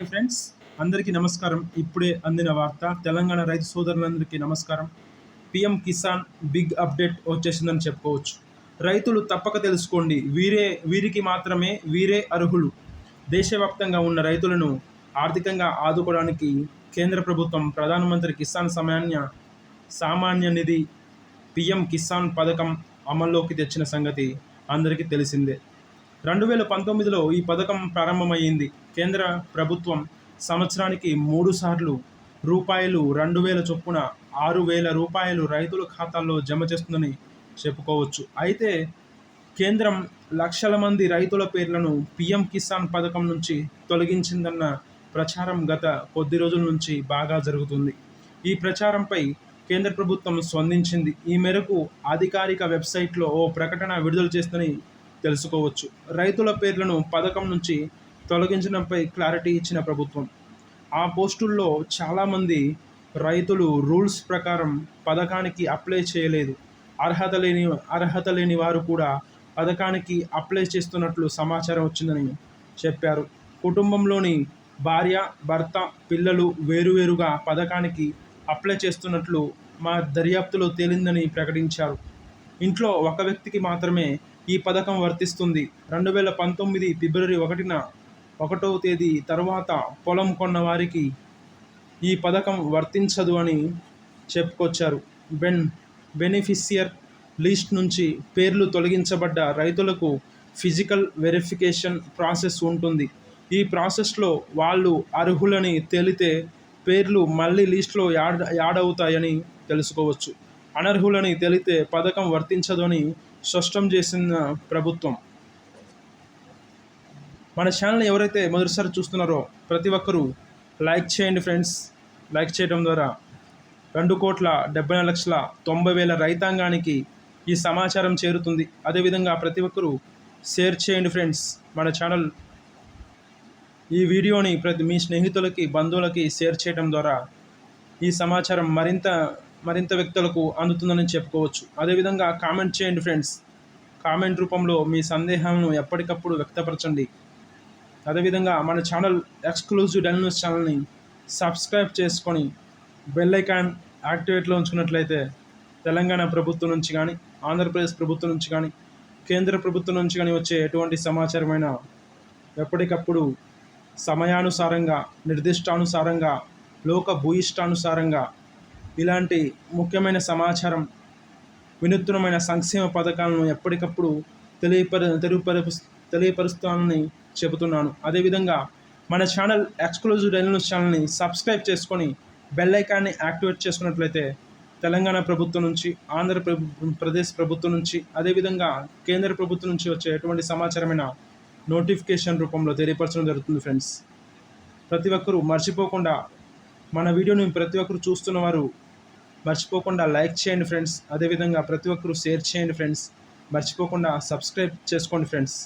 Friends అందరికీ నమస్కారం. ఇప్పుడే అందిన వార్త తెలంగాణ రైతు సోదరులందరికీ నమస్కారం. పిఎం కిసాన్ బిగ్ అప్డేట్ వచ్చేసిందని చెప్పుకోవచ్చు. రైతులు తప్పక తెలుసుకోండి. వీరే వీరికి మాత్రమే వీరే అర్హులు. దేశవ్యాప్తంగా ఉన్న రైతులను ఆర్థికంగా ఆదుకోవడానికి కేంద్ర ప్రభుత్వం ప్రధానమంత్రి కిసాన్ సమాన్య సామాన్య నిధి పిఎం కిసాన్ పథకం అమల్లోకి తెచ్చిన సంగతి అందరికీ తెలిసిందే. రెండు వేల పంతొమ్మిదిలో ఈ పథకం ప్రారంభమైంది కేంద్ర ప్రభుత్వం సంవత్సరానికి మూడు సార్లు రూపాయలు రెండు వేల చొప్పున ఆరు వేల రూపాయలు రైతుల ఖాతాల్లో జమ చేస్తుందని చెప్పుకోవచ్చు. అయితే కేంద్రం లక్షల మంది రైతుల పేర్లను పిఎం కిసాన్ పథకం నుంచి తొలగించిందన్న ప్రచారం గత కొద్ది రోజుల నుంచి బాగా జరుగుతుంది. ఈ ప్రచారంపై కేంద్ర ప్రభుత్వం స్పందించింది. ఈ మేరకు అధికారిక వెబ్సైట్లో ఓ ప్రకటన విడుదల చేస్తుందని తెలుసుకోవచ్చు. రైతుల పేర్లను పథకం నుంచి తొలగించడంపై క్లారిటీ ఇచ్చిన ప్రభుత్వం. ఆ పోస్టుల్లో చాలామంది రైతులు రూల్స్ ప్రకారం పథకానికి అప్లై చేయలేదు. అర్హత లేని అర్హత లేని వారు కూడా పథకానికి అప్లై చేస్తున్నట్లు సమాచారం వచ్చిందని చెప్పారు. కుటుంబంలోని భార్య భర్త పిల్లలు వేరువేరుగా పథకానికి అప్లై చేస్తున్నట్లు మా దర్యాప్తులో తేలిందని ప్రకటించారు. ఇంట్లో ఒక వ్యక్తికి మాత్రమే ఈ పథకం వర్తిస్తుంది. రెండు వేల పంతొమ్మిది ఫిబ్రవరి ఒకటిన ఒకటవ తేదీ తర్వాత పొలం కొన్న వారికి ఈ పథకం వర్తించదు అని చెప్పుకొచ్చారు. బెన్ బెనిఫిషియర్ లిస్ట్ నుంచి పేర్లు తొలగించబడ్డ రైతులకు ఫిజికల్ వెరిఫికేషన్ ప్రాసెస్ ఉంటుంది. ఈ ప్రాసెస్లో వాళ్ళు అర్హులని తేలితే పేర్లు మళ్ళీ లిస్టులో యాడ్ యాడ్ అవుతాయని తెలుసుకోవచ్చు. అనర్హులని తెలితే పథకం వర్తించదని స్పష్టం చేసిన ప్రభుత్వం. మన ఛానల్ ఎవరైతే మొదటిసారి చూస్తున్నారో ప్రతి ఒక్కరూ లైక్ చేయండి ఫ్రెండ్స్. లైక్ చేయడం ద్వారా రెండు కోట్ల డెబ్బై నాలుగు లక్షల తొంభై వేల రైతాంగానికి ఈ సమాచారం చేరుతుంది. అదేవిధంగా ప్రతి ఒక్కరూ షేర్ చేయండి ఫ్రెండ్స్. మన ఛానల్ ఈ వీడియోని ప్రతి మీ స్నేహితులకి బంధువులకి షేర్ చేయడం ద్వారా ఈ సమాచారం మరింత మరింత వ్యక్తులకు అందుతుందని చెప్పుకోవచ్చు. అదేవిధంగా కామెంట్ చేయండి ఫ్రెండ్స్. కామెంట్ రూపంలో మీ సందేహాలను ఎప్పటికప్పుడు వ్యక్తపరచండి. అదేవిధంగా మన ఛానల్ ఎక్స్క్లూజివ్ డెల్ న్యూస్ ఛానల్ని సబ్స్క్రైబ్ చేసుకొని బెల్ ఐకాన్ యాక్టివేట్లో ఉంచుకున్నట్లయితే తెలంగాణ ప్రభుత్వం నుంచి కానీ ఆంధ్రప్రదేశ్ ప్రభుత్వం నుంచి కానీ కేంద్ర ప్రభుత్వం నుంచి కానీ వచ్చే ఎటువంటి సమాచారమైన ఎప్పటికప్పుడు సమయానుసారంగా నిర్దిష్టానుసారంగా లోక భూయిష్టానుసారంగా ఇలాంటి ముఖ్యమైన సమాచారం వినూత్నమైన సంక్షేమ పథకాలను ఎప్పటికప్పుడు తెలియపర తెలియపరు తెలియపరుస్తానని చెబుతున్నాను. అదేవిధంగా మన ఛానల్ ఎక్స్క్లూజివ్ డైలీ న్యూస్ ఛానల్ని సబ్స్క్రైబ్ చేసుకొని బెల్ ఐకాన్ని యాక్టివేట్ చేసుకున్నట్లయితే తెలంగాణ ప్రభుత్వం నుంచి ఆంధ్ర ప్రదేశ్ ప్రభుత్వం నుంచి అదేవిధంగా కేంద్ర ప్రభుత్వం నుంచి వచ్చే ఎటువంటి సమాచారమైన నోటిఫికేషన్ రూపంలో తెలియపరచడం జరుగుతుంది ఫ్రెండ్స్. ప్రతి ఒక్కరూ మర్చిపోకుండా మన వీడియోని ప్రతి ఒక్కరు చూస్తున్న వారు మర్చిపోకుండా లైక్ చేయండి ఫ్రెండ్స్. అదేవిధంగా ప్రతి ఒక్కరూ షేర్ చేయండి ఫ్రెండ్స్. మర్చిపోకుండా సబ్స్క్రైబ్ చేసుకోండి ఫ్రెండ్స్.